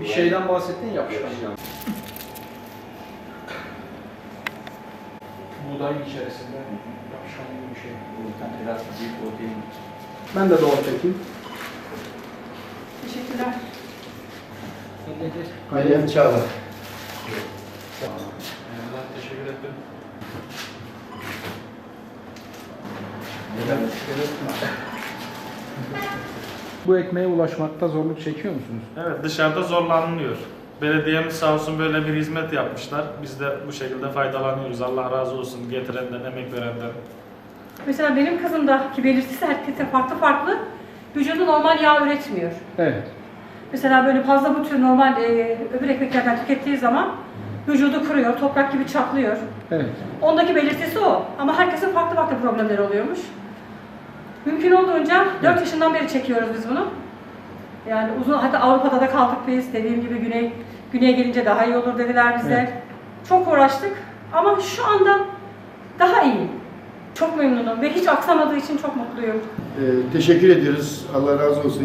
Bir şeyden bahsettin yapışkan. Buğdayın içerisinde yapışkan gibi bir şey. Gluten biraz bir protein. Ben de doğru çekeyim. Teşekkürler. Meryem Çağlar. Teşekkür ederim. Bu ekmeğe ulaşmakta zorluk çekiyor musunuz? Evet dışarıda zorlanılıyor. Belediyemiz sağ olsun böyle bir hizmet yapmışlar. Biz de bu şekilde faydalanıyoruz. Allah razı olsun getirenden, emek verenden. Mesela benim kızımdaki belirtisi herkese farklı farklı. Vücudu normal yağ üretmiyor. Evet. Mesela böyle fazla bu tür normal e, öbür ekmeklerden tükettiği zaman vücudu kuruyor, toprak gibi çatlıyor. Evet. Ondaki belirtisi o. Ama herkesin farklı farklı problemleri oluyormuş. Mümkün olduğunca 4 yaşından beri çekiyoruz biz bunu. Yani uzun, hatta Avrupa'da da kaldık biz. Dediğim gibi güney, güneye gelince daha iyi olur dediler bize. Evet. Çok uğraştık ama şu anda daha iyi. Çok memnunum ve hiç aksamadığı için çok mutluyum. Ee, teşekkür ediyoruz. Allah razı olsun.